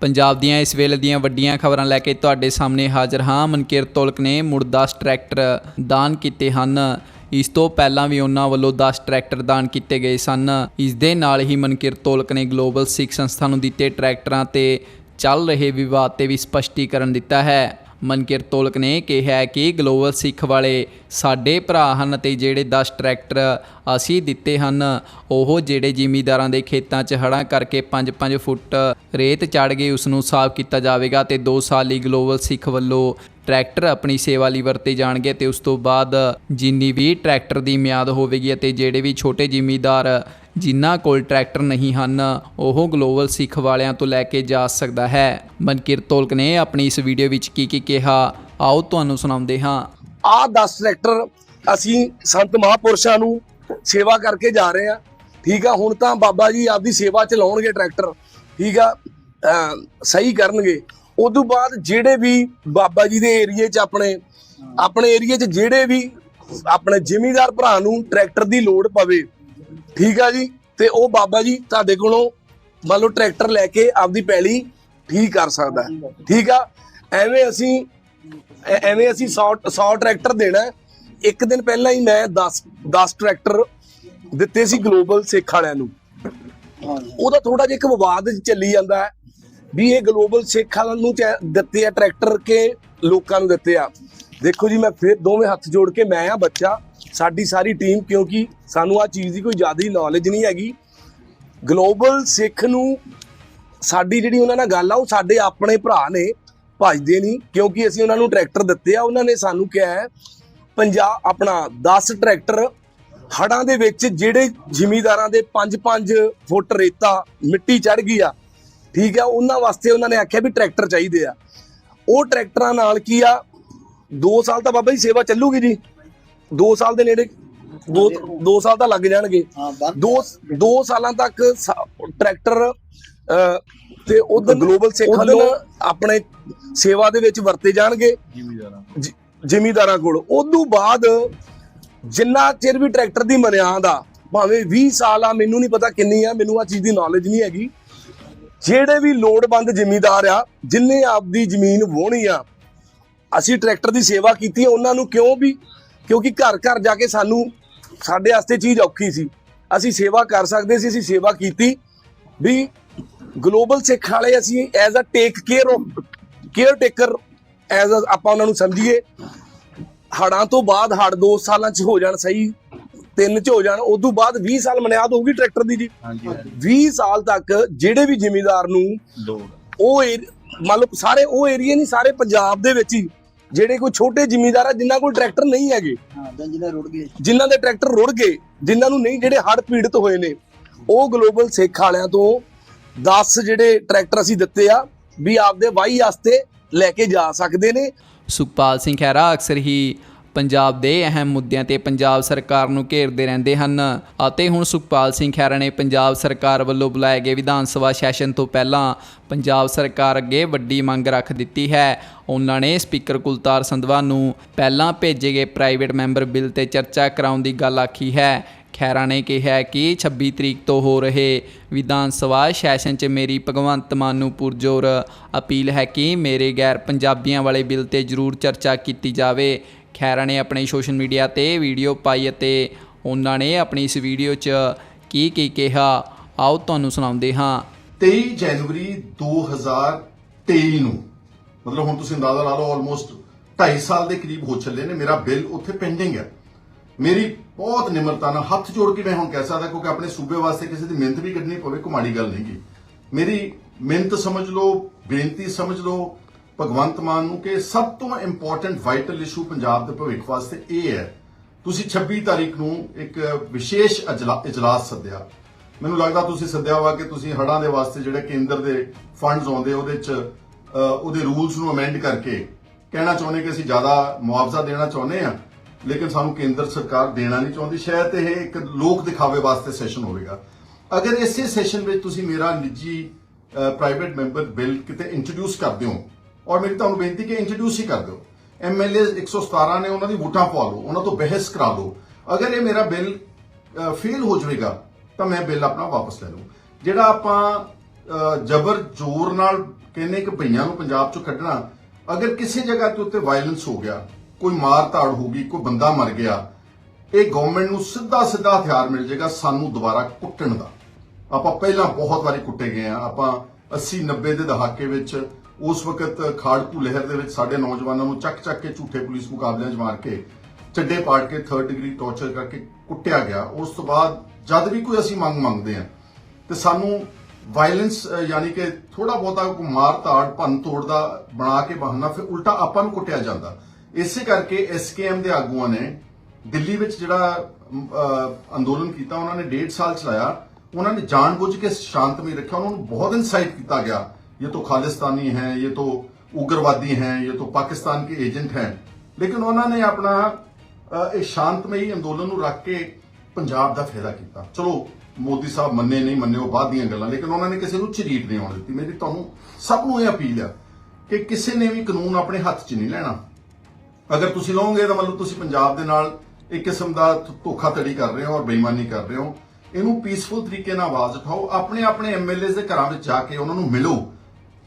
ਪੰਜਾਬ ਦੀਆਂ ਇਸ ਵੇਲੇ ਦੀਆਂ ਵੱਡੀਆਂ ਖਬਰਾਂ ਲੈ ਕੇ ਤੁਹਾਡੇ ਸਾਹਮਣੇ ਹਾਜ਼ਰ ਹਾਂ। ਮਨਕੀਰਤ ਤੋਲਕ ਨੇ ਮੁੜ 10 ਟਰੈਕਟਰ ਦਾਨ ਕੀਤੇ ਹਨ। ਇਸ ਤੋਂ ਪਹਿਲਾਂ ਵੀ ਉਹਨਾਂ ਵੱਲੋਂ 10 ਟਰੈਕਟਰ ਦਾਨ ਕੀਤੇ ਗਏ ਸਨ। ਇਸ ਦੇ ਨਾਲ ਹੀ ਮਨਕੀਰਤ ਤੋਲਕ ਨੇ ਗਲੋਬਲ ਸਿੱਖ ਸੰਸਥਾ ਨੂੰ ਦਿੱਤੇ ਟਰੈਕਟਰਾਂ ਤੇ ਚੱਲ ਰਹੇ ਵਿਵਾਦ ਤੇ ਵੀ ਸਪਸ਼ਟੀਕਰਨ ਦਿੱਤਾ ਹੈ। ਮਨਕੀਰਤ ਤੋਲਕ ਨੇ ਕਿਹਾ ਕਿ ਗਲੋਬਲ ਸਿੱਖ ਵਾਲੇ ਸਾਡੇ ਭਰਾ ਹਨ ਤੇ ਜਿਹੜੇ 10 ਟਰੈਕਟਰ ਅਸੀਂ ਦਿੱਤੇ ਹਨ, ਉਹ ਜਿਹੜੇ ਜ਼ਿਮੀਂਦਾਰਾਂ ਦੇ ਖੇਤਾਂ 'ਚ ਹੜ੍ਹਾਂ ਕਰਕੇ 5-5 ਫੁੱਟ ਰੇਤ ਚੜ ਗਈ ਉਸ ਨੂੰ ਸਾਫ਼ ਕੀਤਾ ਜਾਵੇਗਾ ਤੇ 2 ਸਾਲ ਲਈ ਗਲੋਬਲ ਸਿੱਖ ਵੱਲੋਂ ਟਰੈਕਟਰ ਆਪਣੀ ਸੇਵਾ ਲਈ ਵਰਤੇ ਜਾਣਗੇ ਤੇ ਉਸ ਤੋਂ ਬਾਅਦ ਜਿੰਨੀ ਵੀ ਟਰੈਕਟਰ ਦੀ ਮਿਆਦ ਹੋਵੇਗੀ ਅਤੇ ਜਿਹੜੇ ਵੀ ਛੋਟੇ ਜ਼ਿਮੀਂਦਾਰ ਜਿਨ੍ਹਾਂ ਕੋਲ ਟਰੈਕਟਰ ਨਹੀਂ ਹਨ, ਉਹ ਗਲੋਬਲ ਸਿੱਖ ਵਾਲਿਆਂ ਤੋਂ ਲੈ ਕੇ ਜਾ ਸਕਦਾ ਹੈ। ਮਨਕੀਰਤ ਤੋਲਕ ਨੇ ਆਪਣੀ ਇਸ ਵੀਡੀਓ ਵਿੱਚ ਕੀ ਕੀ ਕਿਹਾ, ਆਓ ਤੁਹਾਨੂੰ ਸੁਣਾਉਂਦੇ ਹਾਂ। ਆਹ 10 ਟਰੈਕਟਰ ਅਸੀਂ ਸੰਤ ਮਹਾਪੁਰਸ਼ਾਂ ਨੂੰ ਸੇਵਾ ਕਰਕੇ ਜਾ ਰਹੇ ਆ ਠੀਕ ਆ, ਹੁਣ ਤਾਂ ਬਾਬਾ ਜੀ ਆਪਦੀ ਸੇਵਾ ਚ ਲਾਉਣਗੇ ਟਰੈਕਟਰ। ਠੀਕ ਆ ਸਹੀ ਕਰਨਗੇ। ਉਦੋਂ ਬਾਅਦ ਜਿਹੜੇ ਵੀ ਬਾਬਾ ਜੀ ਦੇ ਏਰੀਏ 'ਚ ਆਪਣੇ ਆਪਣੇ ਏਰੀਏ 'ਚ ਜਿਹੜੇ ਵੀ ਆਪਣੇ ਜ਼ਿਮੀਂਦਾਰ ਭਰਾ ਨੂੰ ਟਰੈਕਟਰ ਦੀ ਲੋੜ ਪਵੇ ਠੀਕ ਆ ਜੀ? ਤੇ ਉਹ ਬਾਬਾ ਜੀ ਤੁਹਾਡੇ ਕੋਲੋਂ ਮੰਨ ਲਓ ਟਰੈਕਟਰ ਲੈ ਕੇ ਆਪਦੀ ਪੈਲੀ ਠੀਕ ਕਰ ਸਕਦਾ। ਠੀਕ ਆ? ਐਵੇਂ ਅਸੀਂ ਐਵੇਂ ਅਸੀਂ 100 100 ਟਰੈਕਟਰ ਦੇਣਾ। ਇੱਕ ਦਿਨ ਪਹਿਲਾਂ ਹੀ ਮੈਂ 10 10 ਟਰੈਕਟਰ ਦਿੱਤੇ ਸੀ ਗਲੋਬਲ ਸਿੱਖ ਵਾਲਿਆਂ ਨੂੰ। ਉਹਦਾ ਥੋੜਾ ਜਿਹਾ ਇੱਕ ਵਿਵਾਦ ਚੱਲੀ ਜਾਂਦਾ ਹੈ। ਵੀ ਇਹ ਗਲੋਬਲ ਸਿੱਖ ਨੂੰ ਚੈ- ਦਿੱਤੇ ਆ ਟਰੈਕਟਰ ਕੇ ਲੋਕਾਂ ਨੂੰ ਦਿੱਤੇ ਆ। ਦੇਖੋ ਜੀ, ਮੈਂ ਫਿਰ ਦੋਵੇਂ ਹੱਥ ਜੋੜ ਕੇ ਮੈਂ ਆ ਬੱਚਾ। ਸਾਡੀ ਸਾਰੀ ਟੀਮ ਕਿਉਂਕਿ ਸਾਨੂੰ ਆ ਚੀਜ਼ ਦੀ ਕੋਈ ਜ਼ਿਆਦਾ ਨੌਲੇਜ ਨਹੀਂ ਹੈਗੀ। ਗਲੋਬਲ ਸਿੱਖ ਨੂੰ ਸਾਡੀ ਜਿਹੜੀ ਉਹਨਾਂ ਨਾਲ ਗੱਲ ਆ, ਉਹ ਸਾਡੇ ਆਪਣੇ ਭਰਾ ਨੇ, ਭਜਦੇ ਨਹੀਂ। ਕਿਉਂਕਿ ਅਸੀਂ ਉਹਨਾਂ ਨੂੰ ਟਰੈਕਟਰ ਦਿੱਤੇ ਆ, ਉਹਨਾਂ ਨੇ ਸਾਨੂੰ ਕਿਹਾ ਹੈ ਪੰਜਾਬ ਆਪਣਾ 10 ਟਰੈਕਟਰ ਹੜਾਂ ਦੇ ਵਿੱਚ ਜਿਹੜੇ ਜ਼ਿਮੀਦਾਰਾਂ ਦੇ 5-5 ਫੁੱਟ ਰੇਤਾ ਮਿੱਟੀ ਚੜ ਗਈ ਆ ਠੀਕ ਆ ਉਹਨਾਂ ਵਾਸਤੇ ਉਹਨਾਂ ਨੇ ਆਖਿਆ ਵੀ ਟਰੈਕਟਰ ਚਾਹੀਦੇ ਆ। ਉਹ ਟਰੈਕਟਰਾਂ ਨਾਲ ਕੀ ਆ 2 ਸਾਲ ਤਾਂ ਬਾਬਾ ਜੀ ਸੇਵਾ ਚੱਲੂਗੀ ਜੀ। 2 ਸਾਲ ਦੇ ਨੇੜੇ 2 2 ਸਾਲ ਤਾਂ ਲੱਗ ਜਾਣਗੇ। ਦੋ ਦੋ ਸਾਲਾਂ ਤੱਕ ਟਰੈਕਟਰ ਤੇ ਉਧਰ ਗਲੋਬਲ ਸਿੱਖ ਵੱਲੋਂ ਆਪਣੇ ਸੇਵਾ ਦੇ ਵਿੱਚ ਵਰਤੇ ਜਾਣਗੇ। ਜ਼ਿਮੀਂਦਾਰਾਂ ਕੋਲ। ਉਦੋਂ ਬਾਅਦ ਜਿੰਨਾ ਚਿਰ ਵੀ ਟਰੈਕਟਰ ਦੀ ਮਨਿਆਦ ਆ ਭਾਵੇਂ 20 ਸਾਲ ਆ ਮੈਨੂੰ ਨਹੀਂ ਪਤਾ ਕਿੰਨੀ ਆ ਮੈਨੂੰ ਆ ਚੀਜ਼ ਦੀ ਨੌਲੇਜ ਨਹੀਂ ਹੈਗੀ। ਜਿਹੜੇ ਵੀ ਲੋੜਵੰਦ ਜ਼ਿਮੀਂਦਾਰ ਆ ਜਿਨਨੇ ਆਪਦੀ ਜ਼ਮੀਨ ਵਾਹਣੀ ਆ ਅਸੀਂ ਟਰੈਕਟਰ ਦੀ ਸੇਵਾ ਕੀਤੀ ਆ, ਉਹਨਾਂ ਨੂੰ ਕਿਉਂ ਵੀ? ਕਿਉਂਕਿ ਘਰ ਘਰ ਜਾ ਕੇ ਸਾਨੂੰ ਸਾਡੇ ਵਾਸਤੇ ਚੀਜ਼ ਔਖੀ ਸੀ। ਅਸੀਂ ਸੇਵਾ ਕਰ ਸਕਦੇ ਸੀ ਅਸੀਂ ਸੇਵਾ ਕੀਤੀ। ਵੀ ਗਲੋਬਲ ਸਿੱਖ ਵਾਲੇ ਅਸੀਂ as a take care care taker as a ਆਪਾਂ ਉਹਨਾਂ ਨੂੰ ਸਮਝੀਏ ਹੜਾਂ ਤੋਂ ਬਾਅਦ ਹੜ 2 ਸਾਲਾਂ ਚ ਹੋ ਜਾਣ ਸਹੀ। ਤਿੰਨ ਚ ਹੋ ਜਾਣ ਉਦੋਂ ਬਾਅਦ 20 ਸਾਲ ਮਨਿਆਦ ਹੋਊਗੀ ਟਰੈਕਟਰ ਦੀ ਜੀ। 20 ਸਾਲ ਤੱਕ ਜਿਹੜੇ ਵੀ ਜ਼ਿਮੀਂਦਾਰ ਨੂੰ ਉਹ ਮੰਨ ਲਓ ਸਾਰੇ ਉਹ ਏਰੀਏ ਨਹੀਂ ਸਾਰੇ ਪੰਜਾਬ ਦੇ ਵਿੱਚ ਹੀ ਜਿਹੜੇ ਕੋਈ ਛੋਟੇ ਜ਼ਿਮੀਂਦਾਰ ਆ ਜਿਨ੍ਹਾਂ ਕੋਲ ਟਰੈਕਟਰ ਨਹੀਂ ਹੈਗੇ। ਹਾਂ ਜੰਜੀਲਾ ਰੁੜ ਗਏ। ਜਿਨ੍ਹਾਂ ਦੇ ਟਰੈਕਟਰ ਰੁੜ ਗਏ ਜਿਨ੍ਹਾਂ ਨੂੰ ਨਹੀਂ ਜਿਹੜੇ ਹੜ੍ਹ ਪੀੜਤ ਹੋਏ ਨੇ ਉਹ ਗਲੋਬਲ ਸਿੱਖ ਵਾਲਿਆਂ ਤੋਂ 10 ਜਿਹੜੇ ਟਰੈਕਟਰ ਅਸੀਂ ਦਿੱਤੇ ਆ ਵੀ ਆਪਦੇ ਵਾਹੀ ਵਾਸਤੇ ਲੈ ਕੇ ਜਾ ਸਕਦੇ ਨੇ। ਸੁਖਪਾਲ ਸਿੰਘ ਖਹਿਰਾ ਅਕਸਰ ਹੀ ਪੰਜਾਬ ਦੇ ਅਹਿਮ ਮੁੱਦਿਆਂ ਤੇ ਪੰਜਾਬ ਸਰਕਾਰ ਨੂੰ ਘੇਰਦੇ ਰਹਿੰਦੇ ਹਨ ਅਤੇ ਹੁਣ ਸੁਖਪਾਲ ਸਿੰਘ ਖਹਿਰਾ ਨੇ ਪੰਜਾਬ ਸਰਕਾਰ ਵੱਲੋਂ ਬੁਲਾਏ ਗਏ ਵਿਧਾਨ ਸਭਾ ਸੈਸ਼ਨ ਤੋਂ ਪਹਿਲਾਂ ਪੰਜਾਬ ਸਰਕਾਰ ਅੱਗੇ ਵੱਡੀ ਮੰਗ ਰੱਖ ਦਿੱਤੀ ਹੈ। ਉਹਨਾਂ ਨੇ ਸਪੀਕਰ ਕੁਲਤਾਰ ਸੰਧਵਾ ਨੂੰ ਪਹਿਲਾਂ ਭੇਜੇ ਗਏ ਪ੍ਰਾਈਵੇਟ ਮੈਂਬਰ ਬਿੱਲ ਤੇ ਚਰਚਾ ਕਰਾਉਣ ਦੀ ਗੱਲ ਆਖੀ ਹੈ। ਖੈਰਾ ਨੇ ਕਿਹਾ ਕਿ 26 ਤਰੀਕ ਤੋਂ ਹੋ ਰਹੇ ਵਿਧਾਨ ਸਭਾ ਸੈਸ਼ਨ 'ਚ ਮੇਰੀ ਭਗਵੰਤ ਮਾਨ ਨੂੰ ਪੁਰਜੋਰ ਅਪੀਲ ਹੈ ਕਿ ਮੇਰੇ ਗੈਰ ਪੰਜਾਬੀਆਂ ਵਾਲੇ ਬਿੱਲ ਤੇ ਜ਼ਰੂਰ ਚਰਚਾ ਕੀਤੀ ਜਾਵੇ। ਖੈਰਾ ਨੇ ਆਪਣੇ ਸੋਸ਼ਲ ਮੀਡੀਆ ਤੇ ਵੀਡੀਓ ਪਾਈ ਅਤੇ ਉਹਨਾਂ ਨੇ ਆਪਣੀ ਇਸ ਵੀਡੀਓ 'ਚ ਕੀ ਕੀ ਕਿਹਾ, ਆਓ ਤੁਹਾਨੂੰ ਸੁਣਾਉਂਦੇ ਹਾਂ। 23 ਜਨਵਰੀ 2023 ਨੂੰ, ਮਤਲਬ ਹੁਣ ਤੁਸੀਂ ਅੰਦਾਜ਼ਾ ਲਾ ਲਓ ਆਲਮੋਸਟ 2.5 ਸਾਲ ਦੇ ਕਰੀਬ ਹੋ ਚੱਲੇ ਨੇ, ਮੇਰਾ ਬਿੱਲ ਉੱਥੇ ਪੈਂਡਿੰਗ ਹੈ। ਮੇਰੀ ਬਹੁਤ ਨਿਮਰਤਾ ਨਾਲ ਹੱਥ ਜੋੜ ਕੇ ਮੈਂ ਹੁਣ ਕਹਿ ਸਕਦਾ ਕਿਉਂਕਿ ਆਪਣੇ ਸੂਬੇ ਵਾਸਤੇ ਕਿਸੇ ਦੀ ਮਿਹਨਤ ਵੀ ਕੱਢਣੀ ਪਵੇ, ਕੋਈ ਮਾੜੀ ਗੱਲ ਨਹੀਂ ਗੀ। ਮੇਰੀ ਮਿਹਨਤ ਸਮਝ ਲਓ, ਬੇਨਤੀ ਸਮਝ ਲਓ ਭਗਵੰਤ ਮਾਨ ਨੂੰ ਕਿ ਸਭ ਤੋਂ ਇੰਪੋਰਟੈਂਟ ਵਾਈਟਲ ਇਸ਼ੂ ਪੰਜਾਬ ਦੇ ਭਵਿੱਖ ਵਾਸਤੇ ਇਹ ਹੈ, ਤੁਸੀਂ 26 ਤਾਰੀਖ ਨੂੰ ਇੱਕ ਵਿਸ਼ੇਸ਼ ਅਜਲਾ- ਇਜਲਾਸ ਸੱਦਿਆ। ਮੈਨੂੰ ਲੱਗਦਾ ਤੁਸੀਂ ਸੱਦਿਆ ਵਾ ਕਿ ਤੁਸੀਂ ਹੜਾਂ ਦੇ ਵਾਸਤੇ ਜਿਹੜੇ ਕੇਂਦਰ ਦੇ ਫੰਡਸ ਆਉਂਦੇ, ਉਹਦੇ ਚ ਉਹਦੇ ਰੂਲਸ ਨੂੰ ਅਮੈਂਡ ਕਰਕੇ ਕਹਿਣਾ ਚਾਹੁੰਦੇ ਕਿ ਅਸੀਂ ਜ਼ਿਆਦਾ ਮੁਆਵਜ਼ਾ ਦੇਣਾ ਚਾਹੁੰਦੇ ਆ ਲੇਕਿਨ ਸਾਨੂੰ ਕੇਂਦਰ ਸਰਕਾਰ ਦੇਣਾ ਨਹੀਂ ਚਾਹੁੰਦੀ। ਸ਼ਾਇਦ ਇਹ ਇੱਕ ਲੋਕ ਦਿਖਾਵੇ ਵਾਸਤੇ ਸੈਸ਼ਨ ਹੋਵੇਗਾ। ਅਗਰ ਇਸੇ ਸੈਸ਼ਨ ਵਿੱਚ ਤੁਸੀਂ ਮੇਰਾ ਨਿੱਜੀ ਪ੍ਰਾਈਵੇਟ ਮੈਂਬਰ ਬਿੱਲ ਕਿਤੇ ਇੰਟਰੋਡਿਊਸ ਕਰਦੇ ਹੋ ਔਰ ਮੇਰੀ ਤੁਹਾਨੂੰ ਬੇਨਤੀ ਕਿ ਇੰਟਰੋਡਿਊਸ ਹੀ ਕਰ ਦਿਓ। ਐਮਐਲਏ 117 ਨੇ ਉਹਨਾਂ ਦੀ ਵੋਟਾਂ ਪਵਾ ਲਓ, ਉਹਨਾਂ ਤੋਂ ਬਹਿਸ ਕਰਾ ਲਓ। ਅਗਰ ਇਹ ਮੇਰਾ ਬਿੱਲ ਫੇਲ ਹੋ ਜਾਵੇਗਾ, ਤਾਂ ਮੈਂ ਬਿੱਲ ਆਪਣਾ ਵਾਪਸ ਲੈ ਲਵਾਂ ਜਿਹੜਾ ਆਪਾਂ ਜ਼ਬਰ ਜ਼ੋਰ ਨਾਲ ਕਹਿੰਦੇ ਕਿ ਭਈਆਂ ਨੂੰ ਪੰਜਾਬ ਚੋਂ ਕੱਢਣਾ, ਅਗਰ ਕਿਸੇ ਜਗ੍ਹਾ ਤੇ ਉੱਤੇ ਵਾਇਲੈਂਸ ਹੋ ਗਿਆ, ਕੋਈ ਮਾਰ ਤਾੜ ਹੋ ਗਈ, ਕੋਈ ਬੰਦਾ ਮਰ ਗਿਆ, ਇਹ ਗਵਰਨਮੈਂਟ ਨੂੰ ਸਿੱਧਾ ਸਿੱਧਾ ਹਥਿਆਰ ਮਿਲ ਜਾਏਗਾ ਸਾਨੂੰ ਦੁਬਾਰਾ ਕੁੱਟਣ ਦਾ। ਆਪਾਂ ਪਹਿਲਾਂ ਬਹੁਤ ਵਾਰੀ ਕੁੱਟੇ ਗਏ ਆ। ਆਪਾਂ 80 90 ਦੇ ਦਹਾਕੇ ਵਿੱਚ ਉਸ ਵਕਤ ਖਾੜਕੂ ਲਹਿਰ ਦੇ ਵਿੱਚ ਸਾਡੇ ਨੌਜਵਾਨਾਂ ਨੂੰ ਚੱਕ ਚੱਕ ਕੇ ਝੂਠੇ ਪੁਲਿਸ ਮੁਕਾਬਲਿਆਂ 'ਚ ਮਾਰ ਕੇ ਚੱਡੇ ਪਾੜ ਕੇ 3rd ਡਿਗਰੀ ਟੌਰਚਰ ਕਰਕੇ ਕੁੱਟਿਆ ਗਿਆ। ਉਸ ਤੋਂ ਬਾਅਦ ਜਦ ਵੀ ਕੋਈ ਅਸੀਂ ਮੰਗ ਮੰਗਦੇ ਆ ਤੇ ਸਾਨੂੰ ਵਾਇਲੈਂਸ ਯਾਨੀ ਕਿ ਥੋੜਾ ਬਹੁਤਾ ਮਾਰ ਤਾੜ ਭੰਨ ਤੋੜ ਦਾ ਬਣਾ ਕੇ ਬਹਾਨਾ, ਫਿਰ ਉਲਟਾ ਆਪਾਂ ਨੂੰ ਕੁੱਟਿਆ ਜਾਂਦਾ। ਇਸੇ ਕਰਕੇ ਐਸਕੇਐਮ ਦੇ ਆਗੂਆਂ ਨੇ ਦਿੱਲੀ ਵਿੱਚ ਜਿਹੜਾ ਅੰਦੋਲਨ ਕੀਤਾ, ਉਹਨਾਂ ਨੇ ਡੇਢ ਸਾਲ ਚਲਾਇਆ। ਉਹਨਾਂ ਨੇ ਜਾਣਬੁੱਝ ਕੇ ਸ਼ਾਂਤਮਈ ਰੱਖਿਆ, ਉਹਨਾਂ ਨੂੰ ਬਹੁਤ ਇਨਸਾਈਟ ਕੀਤਾ ਗਿਆ। ਇਹ तो खालिस्तानी हैं ये तो उग्रवादी हैं ये तो पाकिस्तान के एजेंट हैं लेकिन ਉਹਨਾਂ ਨੇ ਆਪਣਾ ਅਹ, ਇਹ ਸ਼ਾਂਤਮਈ ਅੰਦੋਲਨ ਨੂੰ ਰੱਖ ਕੇ ਪੰਜਾਬ ਦਾ ਫਾਇਦਾ ਕੀਤਾ ਚਲੋ ਮੋਦੀ ਸਾਹਿਬ ਮੰਨੇ ਨਹੀਂ ਮੰਨੇ ਉਹ ਬਾਅਦ ਦੀਆਂ ਗੱਲਾਂ ਲੇਕਿਨ ਉਹਨਾਂ ਨੇ ਕਿਸੇ ਨੂੰ ਝਰੀਟ ਨਹੀਂ ਆਉਣ ਦਿੱਤੀ ਮੇਰੀ ਤੁਹਾਨੂੰ ਸਭ ਨੂੰ ਇਹ ਅਪੀਲ ਆ ਕਿ ਕਿਸੇ ਨੇ ਵੀ ਕਾਨੂੰਨ ਆਪਣੇ ਹੱਥ 'ਚ ਨਹੀਂ ਲੈਣਾ ਅਗਰ ਤੁਸੀਂ ਲਓਗੇ ਤਾਂ ਮਤਲਬ ਤੁਸੀਂ ਪੰਜਾਬ ਦੇ ਨਾਲ ਇੱਕ ਕਿਸਮ ਦਾ ਧੋਖਾਧੜੀ ਕਰ ਰਹੇ ਹੋ ਔਰ ਬੇਈਮਾਨੀ ਕਰ ਰਹੇ ਹੋ ਇਹਨੂੰ ਪੀਸਫੁਲ ਤਰੀਕੇ ਨਾਲ ਆਵਾਜ਼ ਉਠਾਓ ਆਪਣੇ ਆਪਣੇ ਐਮਐਲਏ ਦੇ ਘਰਾਂ ਵਿੱਚ ਜਾ ਕੇ ਉਹਨਾਂ ਨੂੰ ਮਿਲੋ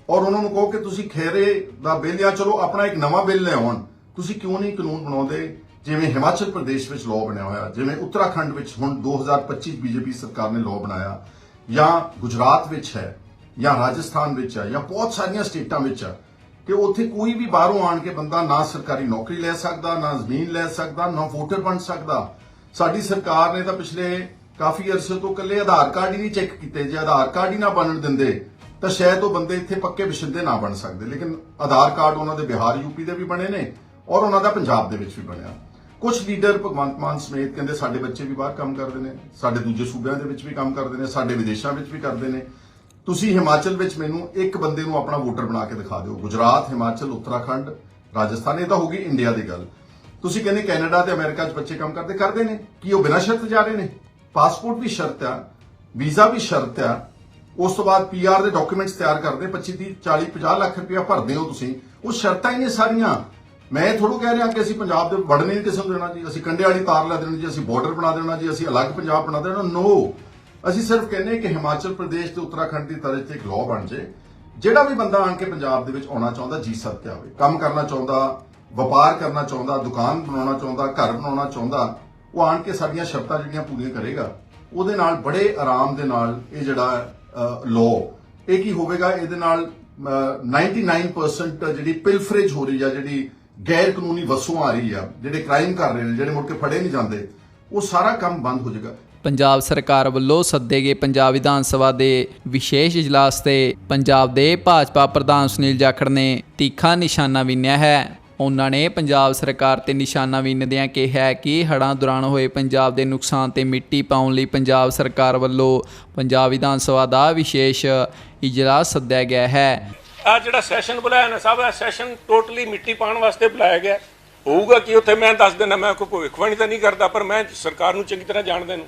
ਔਰ ਉਹਨਾਂ ਨੂੰ ਕਹੋ ਕਿ ਤੁਸੀਂ ਖੇਰੇ ਦਾ ਬਿੱਲ ਜਾਂ ਚਲੋ ਆਪਣਾ ਇੱਕ ਨਵਾਂ ਬਿੱਲ ਲਿਆਉਣ। ਤੁਸੀਂ ਕਿਉਂ ਨਹੀਂ ਕਾਨੂੰਨ ਬਣਾਉਂਦੇ? ਜਿਵੇਂ ਹਿਮਾਚਲ ਪ੍ਰਦੇਸ਼ ਵਿੱਚ ਲਾਅ ਬਣਿਆ ਹੋਇਆ, ਜਿਵੇਂ ਉੱਤਰਾਖੰਡ ਵਿੱਚ ਹੁਣ 2025 ਬੀਜੇਪੀ ਸਰਕਾਰ ਨੇ ਲਾਅ ਬਣਾਇਆ, ਜਾਂ ਗੁਜਰਾਤ ਵਿੱਚ ਹੈ, ਜਾਂ ਰਾਜਸਥਾਨ ਵਿੱਚ ਹੈ, ਜਾਂ ਬਹੁਤ ਸਾਰੀਆਂ ਸਟੇਟਾਂ ਵਿੱਚ ਹੈ, ਕਿ ਉੱਥੇ ਕੋਈ ਵੀ ਬਾਹਰੋਂ ਆਣ ਕੇ ਬੰਦਾ ਨਾ ਸਰਕਾਰੀ ਨੌਕਰੀ ਲੈ ਸਕਦਾ, ਨਾ ਜ਼ਮੀਨ ਲੈ ਸਕਦਾ, ਨਾ ਵੋਟਰ ਬਣ ਸਕਦਾ। ਸਾਡੀ ਸਰਕਾਰ ਨੇ ਤਾਂ ਪਿਛਲੇ ਕਾਫੀ ਅਰਸੇ ਤੋਂ ਇਕੱਲੇ ਆਧਾਰ ਕਾਰਡ ਹੀ ਨਹੀਂ ਚੈੱਕ ਕੀਤੇ, ਜੇ ਆਧਾਰ ਕਾਰਡ ਹੀ ਨਾ ਬਣਨ ਦਿੰਦੇ ਤਾਂ ਸ਼ਾਇਦ ਉਹ ਬੰਦੇ ਇੱਥੇ ਪੱਕੇ ਵਿਸ਼ਿੰਦੇ ਨਾ ਬਣ ਸਕਦੇ, ਲੇਕਿਨ ਆਧਾਰ ਕਾਰਡ ਉਹਨਾਂ ਦੇ ਬਿਹਾਰ ਯੂਪੀ ਦੇ ਵੀ ਬਣੇ ਨੇ ਔਰ ਉਹਨਾਂ ਦਾ ਪੰਜਾਬ ਦੇ ਵਿੱਚ ਵੀ ਬਣਿਆ। ਕੁਝ ਲੀਡਰ ਭਗਵੰਤ ਮਾਨ ਸਮੇਤ ਕਹਿੰਦੇ ਸਾਡੇ ਬੱਚੇ ਵੀ ਬਾਹਰ ਕੰਮ ਕਰਦੇ ਨੇ, ਸਾਡੇ ਦੂਜੇ ਸੂਬਿਆਂ ਦੇ ਵਿੱਚ ਵੀ ਕੰਮ ਕਰਦੇ ਨੇ, ਸਾਡੇ ਵਿਦੇਸ਼ਾਂ ਵਿੱਚ ਵੀ ਕਰਦੇ ਨੇ। ਤੁਸੀਂ ਹਿਮਾਚਲ ਵਿੱਚ ਮੈਨੂੰ ਇੱਕ ਬੰਦੇ ਨੂੰ ਆਪਣਾ ਵੋਟਰ ਬਣਾ ਕੇ ਦਿਖਾ ਦਿਓ, ਗੁਜਰਾਤ, ਹਿਮਾਚਲ, ਉੱਤਰਾਖੰਡ, ਰਾਜਸਥਾਨ, ਇਹ ਤਾਂ ਹੋ ਗਈ ਇੰਡੀਆ ਦੀ ਗੱਲ। ਤੁਸੀਂ ਕਹਿੰਦੇ ਕੈਨੇਡਾ ਤੇ ਅਮਰੀਕਾ 'ਚ ਬੱਚੇ ਕੰਮ ਕਰਦੇ ਕਰਦੇ ਨੇ, ਕੀ ਉਹ ਬਿਨਾਂ ਸ਼ਰਤ ਜਾ ਰਹੇ ਨੇ? ਪਾਸਪੋਰਟ ਵੀ ਸ਼ਰਤ ਆ, ਵੀਜ਼ਾ ਵੀ ਸ਼ਰਤ ਆ ਉਸ ਤੋਂ ਬਾਅਦ ਪੀਆਰ ਦੇ ਡਾਕੂਮੈਂਟਸ ਤਿਆਰ ਕਰਦੇ 25 30 40 50 ਲੱਖ ਰੁਪਇਆ ਭਰਦੇ ਹੋ ਤੁਸੀਂ। ਉਹ ਸ਼ਰਤਾਂ ਹੀ ਨੇ ਸਾਰੀਆਂ। ਮੈਂ ਥੋੜੋ ਕਹਿ ਰਿਹਾ ਕਿ ਅਸੀਂ ਪੰਜਾਬ ਦੇ ਵੜਨੇ ਨਹੀਂ ਕਿਸੇ ਨੂੰ ਦੇਣਾ ਜੀ, ਅਸੀਂ ਕੰਡੇ ਵਾਲੀ ਤਾਰ ਲੈ ਦੇਣੀ ਜੀ, ਅਸੀਂ ਬਾਰਡਰ ਬਣਾ ਦੇਣਾ ਜੀ, ਅਸੀਂ ਅਲੱਗ ਪੰਜਾਬ ਬਣਾ ਦੇਣਾ। ਨੋ ਅਸੀਂ ਸਿਰਫ ਕਹਿੰਦੇ ਕਿ ਹਿਮਾਚਲ ਪ੍ਰਦੇਸ਼ ਤੇ ਉੱਤਰਾਖੰਡ ਦੀ ਤਰ੍ਹਾਂ ਤੇ ਇੱਕ ਲਾਅ ਬਣ ਜੇ। ਜਿਹੜਾ ਵੀ ਬੰਦਾ ਆਣ ਕੇ ਪੰਜਾਬ ਦੇ ਵਿੱਚ ਆਉਣਾ ਚਾਹੁੰਦਾ, ਜੀ ਸਦਕੇ ਆਵੇ ਕੰਮ ਕਰਨਾ ਚਾਹੁੰਦਾ, ਵਪਾਰ ਕਰਨਾ ਚਾਹੁੰਦਾ, ਦੁਕਾਨ ਬਣਾਉਣਾ ਚਾਹੁੰਦਾ, ਘਰ ਬਣਾਉਣਾ ਚਾਹੁੰਦਾ, ਉਹ ਆਣ ਕੇ ਸਾਡੀਆਂ ਸ਼ਰਤਾਂ ਜਿਹੜੀਆਂ ਪੂਰੀਆਂ ਕਰੇਗਾ, ਉਹਦੇ ਨਾਲ ਬੜੇ ਆਰਾਮ ਦੇ ਨਾਲ ਇਹ ਜਿਹੜਾ ਲਾਅ ਇਹ ਕੀ ਹੋਵੇਗਾ? ਇਹਦੇ ਨਾਲ 99% ਜਿਹੜੀ ਪਿਲਫਰੇਜ ਹੋ ਰਹੀ ਆ, ਜਿਹੜੀ ਗੈਰ ਕਾਨੂੰਨੀ ਵਸੋਂ ਆ ਰਹੀ ਆ, ਜਿਹੜੇ ਕ੍ਰਾਈਮ ਕਰ ਰਹੇ ਨੇ, ਜਿਹੜੇ ਮੁੜ ਕੇ ਫੜੇ ਨਹੀਂ ਜਾਂਦੇ, ਉਹ ਸਾਰਾ ਕੰਮ ਬੰਦ ਹੋ ਜਾਏਗਾ। ਪੰਜਾਬ ਸਰਕਾਰ ਵੱਲੋਂ ਸੱਦੇ ਗਏ ਪੰਜਾਬ ਵਿਧਾਨ ਸਭਾ ਦੇ ਵਿਸ਼ੇਸ਼ ਇਜਲਾਸ ਤੇ ਪੰਜਾਬ ਦੇ ਭਾਜਪਾ ਪ੍ਰਧਾਨ ਸੁਨੀਲ ਜਾਖੜ ਨੇ ਤੀਖਾ ਨਿਸ਼ਾਨਾ ਵਿੰਨਿਆ ਹੈ। ਉਹਨਾਂ ਨੇ ਪੰਜਾਬ ਸਰਕਾਰ ਤੇ ਨਿਸ਼ਾਨਾ ਵੀ ਵਿੰਨਦਿਆਂ ਕਿਹਾ ਕਿ ਹੜ੍ਹਾਂ ਦੌਰਾਨ ਹੋਏ ਪੰਜਾਬ ਦੇ ਨੁਕਸਾਨ ਤੇ ਮਿੱਟੀ ਪਾਉਣ ਲਈ ਪੰਜਾਬ ਸਰਕਾਰ ਵੱਲੋਂ ਪੰਜਾਬ ਵਿਧਾਨ ਸਭਾ ਦਾ ਵਿਸ਼ੇਸ਼ ਇਜਲਾਸ ਸੱਦਿਆ ਗਿਆ ਹੈ। ਆ ਜਿਹੜਾ ਸੈਸ਼ਨ ਬੁਲਾਇਆ ਨਾ ਸਾਹਿਬ ਇਹ ਸੈਸ਼ਨ ਟੋਟਲੀ ਮਿੱਟੀ ਪਾਉਣ ਵਾਸਤੇ ਬੁਲਾਇਆ ਗਿਆ। ਹੋਊਗਾ ਕਿ ਉੱਥੇ ਮੈਂ ਦੱਸ ਦਿੰਦਾ, ਮੈਂ ਕੋਈ ਭਵਿੱਖਬਾਣੀ ਤਾਂ ਨਹੀਂ ਕਰਦਾ, ਪਰ ਮੈਂ ਸਰਕਾਰ ਨੂੰ ਚੰਗੀ ਤਰ੍ਹਾਂ ਜਾਣਦੇ ਨੂੰ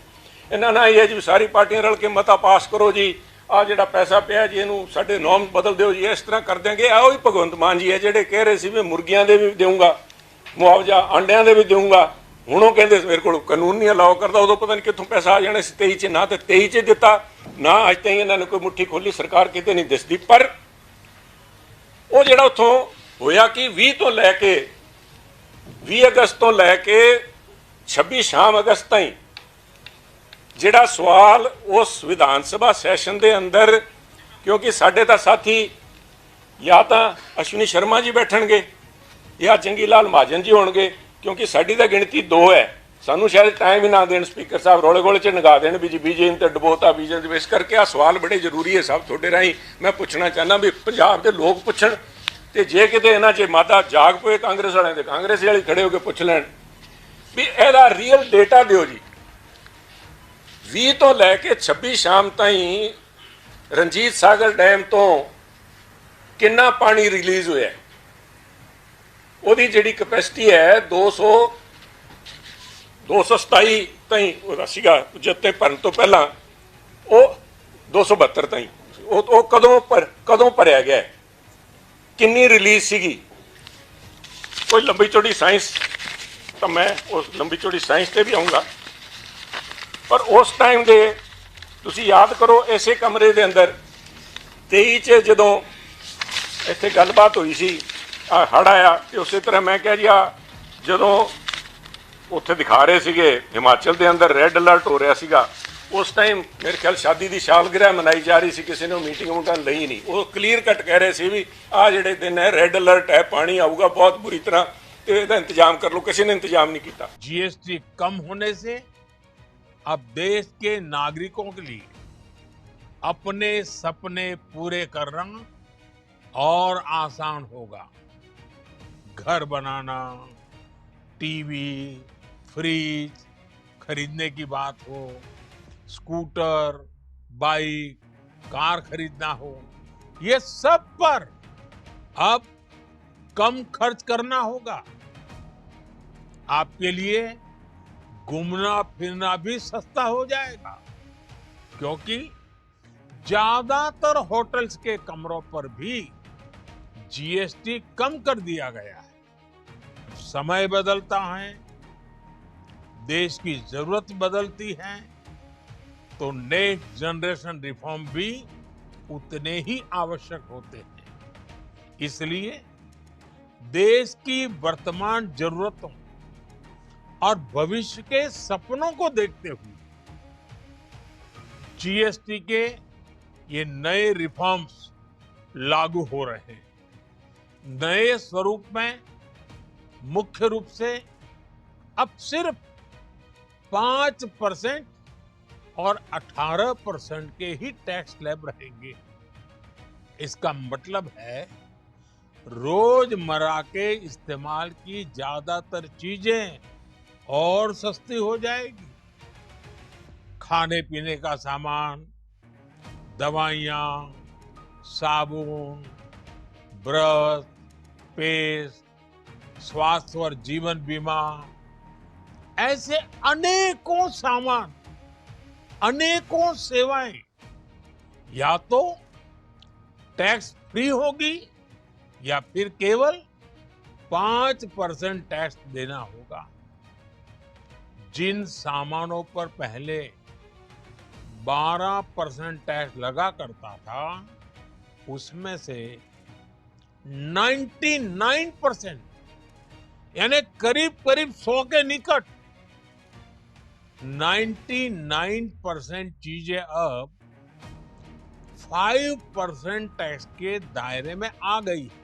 ਇਹਨਾਂ ਨਾਲ ਇਹ ਜੀ ਸਾਰੀ ਪਾਰਟੀਆਂ ਰਲ ਕੇ ਮਤਾ ਪਾਸ ਕਰੋ ਜੀ। ਆ ਜਿਹੜਾ ਪੈਸਾ ਪਿਆ ਜੀ, ਇਹਨੂੰ ਸਾਡੇ ਨੋਮ ਬਦਲ ਦਿਓ ਜੀ, ਇਸ ਤਰ੍ਹਾਂ ਕਰ ਦਿਆਂਗੇ। ਆ ਉਹ ਹੀ ਭਗਵੰਤ ਮਾਨ ਜੀ ਹੈ, ਜਿਹੜੇ ਕਹਿ ਰਹੇ ਸੀ ਵੀ ਮੁਰਗੀਆਂ ਦੇ ਵੀ ਦੇਵਾਂਗਾ ਮੁਆਵਜ਼ਾ ਆਂਡਿਆਂ ਦੇ ਵੀ ਦੇਵਾਂਗਾ ਹੁਣ ਉਹ ਕਹਿੰਦੇ ਮੇਰੇ ਕੋਲ ਕਾਨੂੰਨ ਨਹੀਂ ਅਲਾਉ ਕਰਦਾ, ਉਦੋਂ ਪਤਾ ਨਹੀਂ ਕਿੱਥੋਂ ਪੈਸਾ ਆ ਜਾਣਾ ਸੀ 23 ਚ ਨਾ ਤੇ 23 ਚ ਦਿੱਤਾ, ਨਾ ਅੱਜ ਤਾਈਂ ਇਹਨਾਂ ਨੇ ਕੋਈ ਮੁੱਠੀ ਖੋਲੀ ਸਰਕਾਰ ਕਿਤੇ ਨਹੀਂ ਦਿਸਦੀ। ਪਰ ਉਹ ਜਿਹੜਾ ਉੱਥੋਂ ਹੋਇਆ ਕਿ 20 ਤੋਂ ਲੈ ਕੇ 20 ਅਗਸਤ ਤੋਂ ਲੈ ਕੇ 26 ਸ਼ਾਮ ਅਗਸਤ ਤਾਈਂ ਜਿਹੜਾ ਸਵਾਲ ਉਸ ਵਿਧਾਨ ਸਭਾ ਸੈਸ਼ਨ ਦੇ ਅੰਦਰ, ਕਿਉਂਕਿ ਸਾਡੇ ਤਾਂ ਸਾਥੀ ਜਾਂ ਤਾਂ ਅਸ਼ਵਨੀ ਸ਼ਰਮਾ ਜੀ ਬੈਠਣਗੇ, ਜਾਂ ਚੰਗੀ ਲਾਲ ਮਹਾਜਨ ਜੀ ਹੋਣਗੇ, ਕਿਉਂਕਿ ਸਾਡੀ ਤਾਂ ਗਿਣਤੀ 2 ਹੈ। ਸਾਨੂੰ ਸ਼ਾਇਦ ਟਾਈਮ ਹੀ ਨਾ ਦੇਣ ਸਪੀਕਰ ਸਾਹਿਬ ਰੋਲੇ ਗੋਲੇ ਚ ਨਗਾ ਦੇਣ ਵੀ ਜੀ ਬੀਜੇ ਤੇ ਡਬੋਤਾ ਬੀਜਨ ਦੇ ਇਸ ਕਰਕੇ ਆ ਸਵਾਲ ਬੜੇ ਜ਼ਰੂਰੀ ਹੈ ਸਭ ਤੁਹਾਡੇ ਰਾਹੀਂ। ਮੈਂ ਪੁੱਛਣਾ ਚਾਹੁੰਦਾ ਵੀ ਪੰਜਾਬ ਦੇ ਲੋਕ ਪੁੱਛਣ, ਤੇ ਜੇ ਕਿਤੇ ਇਹਨਾਂ 'ਚ ਮਾਦਾ ਜਾਗ ਪਏ ਕਾਂਗਰਸ ਵਾਲਿਆਂ ਦੇ, ਕਾਂਗਰਸ ਵਾਲੇ ਖੜੇ ਹੋ ਕੇ ਪੁੱਛ ਲੈਣ, ਵੀ ਇਹਦਾ ਰੀਅਲ ਡੇਟਾ ਦਿਓ ਜੀ। 20 ਤੋਂ ਲੈ ਕੇ 26 ਸ਼ਾਮ ਤਾਈਂ ਰਣਜੀਤ ਸਾਗਰ ਡੈਮ ਤੋਂ ਕਿੰਨਾ ਪਾਣੀ ਰਿਲੀਜ਼ ਹੋਇਆ ਉਹਦੀ ਜਿਹੜੀ ਕਪੈਸਿਟੀ ਹੈ 200 227 ਤਾਈਂ ਉਹਦਾ ਸੀਗਾ ਜੱਤੇ ਭਰਨ ਤੋਂ ਪਹਿਲਾਂ ਉਹ 272 ਤਾਈਂ। ਉਹ ਉਹ ਕਦੋਂ ਪਰ, ਕਦੋਂ ਭਰਿਆ ਗਿਆ ਕਿੰਨੀ ਰਿਲੀਜ਼ ਸੀਗੀ? ਕੋਈ ਲੰਬੀ ਚੌੜੀ ਸਾਇੰਸ ਤਾਂ ਮੈਂ ਉਸ ਲੰਬੀ ਚੌੜੀ ਸਾਇੰਸ ਤੇ ਵੀ ਆਉਂਗਾ ਪਰ ਉਸ ਟਾਈਮ ਦੇ ਤੁਸੀਂ ਯਾਦ ਕਰੋ ਐਸੇ ਕਮਰੇ ਦੇ ਅੰਦਰ 23 ਚ ਜਦੋਂ ਇੱਥੇ ਗੱਲਬਾਤ ਹੋਈ ਸੀ ਹੜ ਆਇਆ ਤੇ ਉਸੇ ਤਰ੍ਹਾਂ ਮੈਂ ਕਿਹਾ ਜੀ, ਆ ਜਦੋਂ ਉੱਥੇ ਦਿਖਾ ਰਹੇ ਸੀਗੇ, ਹਿਮਾਚਲ ਦੇ ਅੰਦਰ ਰੈੱਡ ਅਲਰਟ ਹੋ ਰਿਹਾ ਸੀਗਾ, ਉਸ ਟਾਈਮ ਮੇਰੇ ਖਿਆਲ ਸ਼ਾਦੀ ਦੀ ਸ਼ਾਲਗ੍ਰਹਿ ਮਨਾਈ ਜਾ ਰਹੀ ਸੀ, ਕਿਸੇ ਨੇ ਮੀਟਿੰਗ ਉਹਨਾਂ ਲਈ ਨਹੀਂ। ਉਹ ਕਲੀਅਰ ਕੱਟ ਕਹਿ ਰਹੇ ਸੀ ਵੀ ਆ ਜਿਹੜੇ ਦਿਨ ਹੈ ਰੈੱਡ ਅਲਰਟ ਹੈ, ਪਾਣੀ ਆਊਗਾ, ਬਹੁਤ ਬੁਰੀ ਤਰ੍ਹਾਂ, ਤੇ ਇਹਦਾ ਇੰਤਜ਼ਾਮ ਕਰ ਲਓ, ਕਿਸੇ ਨੇ ਇੰਤਜ਼ਾਮ ਨਹੀਂ ਕੀਤਾ। ਜੀਐਸਟੀ ਕਮ ਹੋਣੇ ਸੇ अब देश के नागरिकों के लिए अपने सपने पूरे करना और आसान होगा। घर बनाना, टीवी, फ्रिज, खरीदने की बात हो, स्कूटर, बाइक, कार खरीदना हो, ये सब पर अब कम खर्च करना होगा। आपके लिए घूमना फिरना भी सस्ता हो जाएगा, क्योंकि ज़्यादातर होटल्स के कमरों पर भी जीएसटी कम कर दिया गया है। समय बदलता है, देश की ज़रूरत बदलती है तो नेक्स्ट जनरेशन रिफॉर्म भी उतने ही आवश्यक होते हैं। इसलिए देश की वर्तमान जरूरतों और भविष्य के सपनों को देखते हुए जीएसटी के ये नए रिफॉर्म्स लागू हो रहे हैं। नए स्वरूप में मुख्य रूप से अब सिर्फ़ पाँच परसेंट और अठारह परसेंट के ही टैक्स स्लैब रहेंगे। इसका मतलब है रोज़मर्रा के इस्तेमाल की ज़्यादातर चीज़ें और सस्ती हो जाएगी। खाने पीने का सामान, दवाइयाँ, साबुन, ब्रश, पेस्ट, स्वास्थ्य और जीवन बीमा, ऐसे अनेकों सामान, अनेकों सेवाएँ, या तो टैक्स फ्री होगी या फिर केवल पाँच परसेंट टैक्स देना होगा। जिन सामानों पर पहले 12 परसेंट टैक्स लगा करता था, उसमें से 99 परसेंट, यानी करीब करीब 100 के निकट 99 परसेंट चीज़ें अब 5 परसेंट टैक्स के दायरे में आ गई है।